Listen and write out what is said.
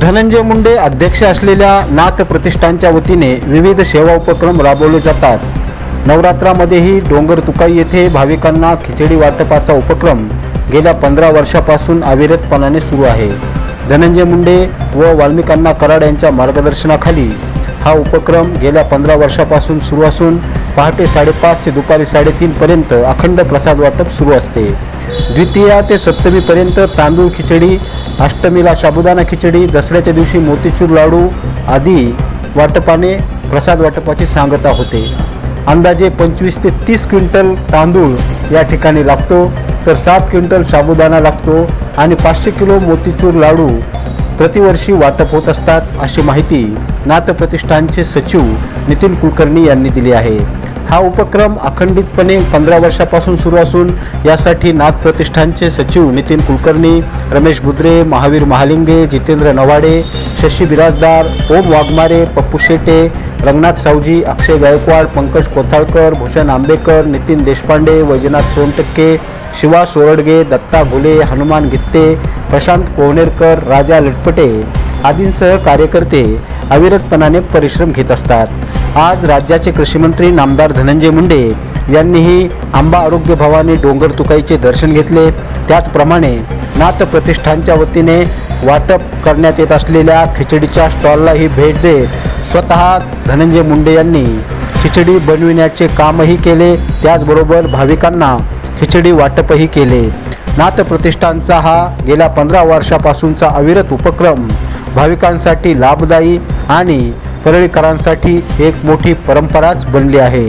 धनंजय मुंडे अध्यक्ष असलेल्या नाथ प्रतिष्ठानच्या वतीने विविध सेवा उपक्रम राबवले जातात. नवरात्रामध्येही डोंगर तुकाई येथे भाविकांना खिचडी वाटपाचा उपक्रम गेल्या पंधरा वर्षापासून अविरतपणाने सुरू आहे. धनंजय मुंडे व वाल्मिकांना कराड यांच्या मार्गदर्शनाखाली हा उपक्रम गेल्या पंधरा वर्षापासून सुरू असून पहाटे साडेपाच ते दुपारी साडेतीनपर्यंत अखंड प्रसाद वाटप सुरू असते. द्वितीया ते सप्तमीपर्यंत तांदूळ खिचडी अष्टमीला साबुदाणा खिचडी दसऱ्याच्या दिवशी मोतीचूर लाडू आदी वाटपाने प्रसाद वाटपाची सांगता होते. अंदाजे पंचवीस ते तीस क्विंटल तांदूळ या ठिकाणी लागतो. तर सात क्विंटल साबुदाणा लागतो आणि पाचशे किलो मोतीचूर लाडू प्रतिवर्षी वाटप होत असतात अशी माहिती नाथप्रतिष्ठानचे सचिव नितीन कुलकर्णी यांनी दिली आहे. हा उपक्रम अखंडितपणे पंधरा वर्षापासून सुरू असून यासाठी नाथ प्रतिष्ठानचे सचिव नितीन कुलकर्णी रमेश बुद्रे महावीर महालिंगे जितेंद्र नवाडे शशी बिराजदार ओम वाघमारे पप्पू शेटे रंगनाथ सावजी अक्षय गायकवाड पंकज कोथाळकर भूषण आंबेकर नितीन देशपांडे वैजनाथ सोनटक्के शिवा सोरडगे दत्ता घुले हनुमान गित्ते प्रशांत कोहनेरकर राजा लटपटे आदींसह कार्यकर्ते अविरतपणाने परिश्रम घेत असतात. आज राज्याचे कृषीमंत्री नामदार धनंजय मुंडे यांनीही आंबा आरोग्य भवानी डोंगर तुकाईचे दर्शन घेतले. त्याचप्रमाणे नाथ प्रतिष्ठानच्या वतीने वाटप करण्यात येत असलेल्या खिचडीच्या स्टॉललाही भेट देत स्वतः धनंजय मुंडे यांनी खिचडी बनविण्याचे कामही केले. त्याचबरोबर भाविकांना खिचडी वाटपही केले. नाथ प्रतिष्ठानचा हा गेल्या पंधरा वर्षापासूनचा अविरत उपक्रम भाविकांसाठी लाभदायी आणि परळीकरांसाठी एक मोठी परंपराच बनली आहे.